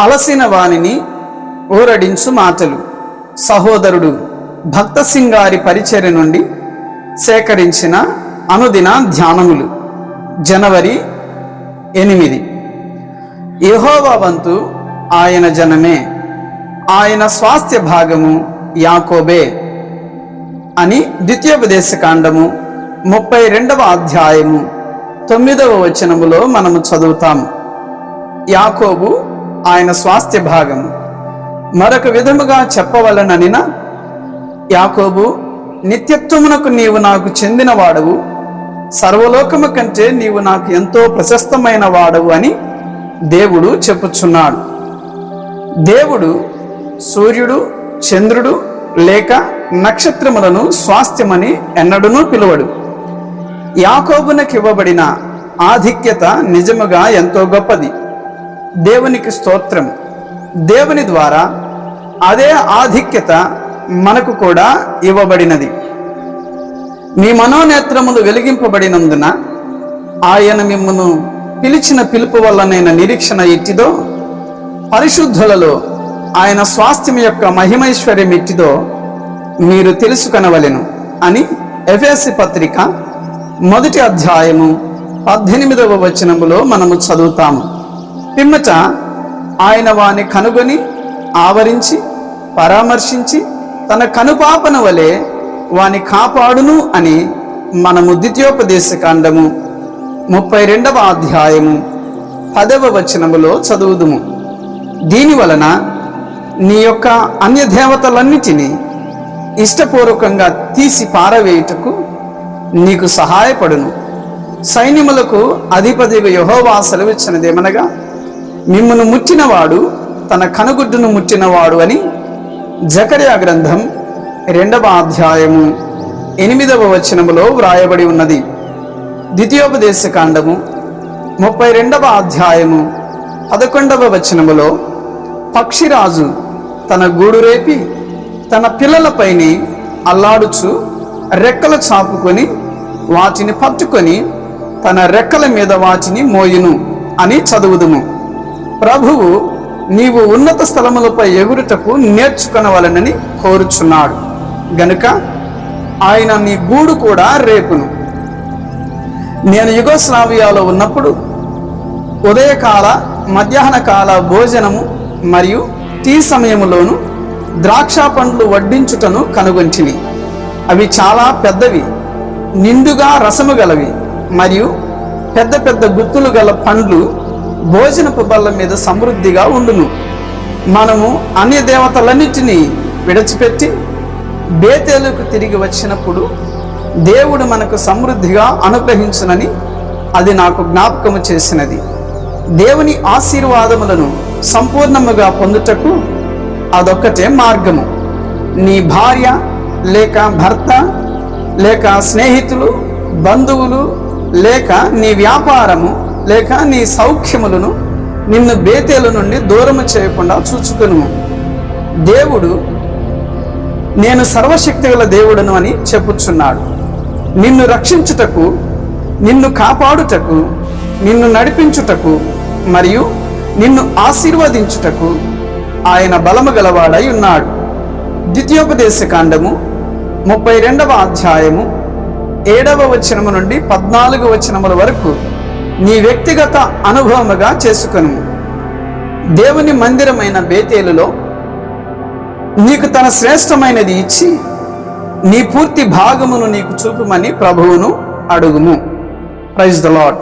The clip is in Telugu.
అలసిన వానిని ఊరడించు మాటలు. సహోదరుడు భక్త సింగారి పరిచర్య నుండి సేకరించిన అనుదిన ధ్యానములు. జనవరి ఎనిమిది. యెహోవా వంతు ఆయన జనమే. ఆయన స్వాస్థ్య భాగము యాకోబే అని ద్వితీయోపదేశ కాండము ముప్పై రెండవ అధ్యాయము తొమ్మిదవ వచనములో మనము చదువుతాము యాకోబు ఆయన స్వాస్థ్య భాగము మరొక విధముగా చెప్పవలననిన యాకోబు నిత్యత్వమునకు నీవు నాకు చెందిన వాడవు సర్వలోకము కంటే నీవు నాకు ఎంతో ప్రశస్తమైన వాడవు అని దేవుడు చెప్పుచున్నాడు. దేవుడు సూర్యుడు చంద్రుడు లేక నక్షత్రములను స్వాస్థ్యమని ఎన్నడనూ పిలువడు. యాకోబునకివ్వబడిన ఆధిక్యత నిజముగా ఎంతో గొప్పది. దేవునికి స్తోత్రం. దేవుని ద్వారా అదే ఆధిక్యత మనకు కూడా ఇవ్వబడినది. మీ మనోనేత్రములు వెలిగింపబడినందున ఆయన మిమ్మను పిలిచిన పిలుపు వల్లనైన నిరీక్షణ ఇట్టిదో పరిశుద్ధులలో ఆయన స్వాస్థ్యం యొక్క మహిమైశ్వర్యం ఇట్టిదో మీరు తెలుసుకొనవలెను అని ఎఫ్ఎస్సి పత్రిక మొదటి అధ్యాయము పద్దెనిమిదవ వచనములో మనము చదువుతాము. పిమ్మట ఆయన వాని కనుగొని ఆవరించి పరామర్శించి తన కనుపాపన వలె వాని కాపాడును అని మనము ద్వితీయోపదేశ కాండము ముప్పై రెండవ అధ్యాయము పదవ వచనములో చదువుదుము. దీని వలన నీ యొక్క అన్య దేవతలన్నిటినీ ఇష్టపూర్వకంగా తీసి పారవేయుటకు నీకు సహాయపడును. సైన్యములకు అధిపతిగా యహోవా సెలవిచ్చినదేమనగా మిమ్మను ముట్టినవాడు తన కనుగుడ్డును ముట్టినవాడు అని జకర్యా గ్రంథం రెండవ అధ్యాయము ఎనిమిదవ వచనములో వ్రాయబడి ఉన్నది. ద్వితీయోపదేశ కాండము ముప్పై రెండవ అధ్యాయము పదకొండవ వచనములో పక్షిరాజు తన గూడు రేపి తన పిల్లలపైనే అల్లాడుచు రెక్కలు చాపుకొని వాటిని పట్టుకొని తన రెక్కల మీద వాటిని మోయును అని చదువుదుము. ప్రభువు నీవు ఉన్నత స్థలములపై ఎగురుటకు నేర్చుకొనవలనని కోరుచున్నాడు. గనుక ఆయన నీ గూడు కూడా రేపును. నేను యుగోస్లావియాలో ఉన్నప్పుడు ఉదయకాల మధ్యాహ్న కాల భోజనము మరియు టీ సమయములోను ద్రాక్ష పండ్లు వడ్డించుటను కనుగొంటిని. అవి చాలా పెద్దవి నిండుగా రసము గలవి మరియు పెద్ద పెద్ద గుత్తులు గల పండ్లు భోజనపు బల్ల మీద సమృద్ధిగా ఉండును. మనము అన్ని దేవతలన్నిటినీ విడిచిపెట్టి బేతేలకు తిరిగి వచ్చినప్పుడు దేవుడు మనకు సమృద్ధిగా అనుగ్రహించునని అది నాకు జ్ఞాపకము చేసినది. దేవుని ఆశీర్వాదములను సంపూర్ణముగా పొందుటకు అదొక్కటే మార్గము. నీ భార్య లేక భర్త లేక స్నేహితులు బంధువులు లేక నీ వ్యాపారము లేక నీ సౌఖ్యములను నిన్ను బేతేల నుండి దూరము చేయకుండా చూచుకును దేవుడు నేను సర్వశక్తి గల దేవుడను అని చెప్పుచున్నాడు. నిన్ను రక్షించుటకు నిన్ను కాపాడుటకు నిన్ను నడిపించుటకు మరియు నిన్ను ఆశీర్వదించుటకు ఆయన బలము గలవాడై ఉన్నాడు. ద్వితీయోపదేశ కాండము ముప్పై రెండవ అధ్యాయము ఏడవ వచనము నుండి పద్నాలుగు వచనముల వరకు నీ వ్యక్తిగత అనుభవముగా చేసుకును. దేవుని మందిరమైన బేతేలులో నీకు తన శ్రేష్టమైనది ఇచ్చి నీ పూర్తి భాగమును నీకు చూపుమని ప్రభువును అడుగుము. Praise the lord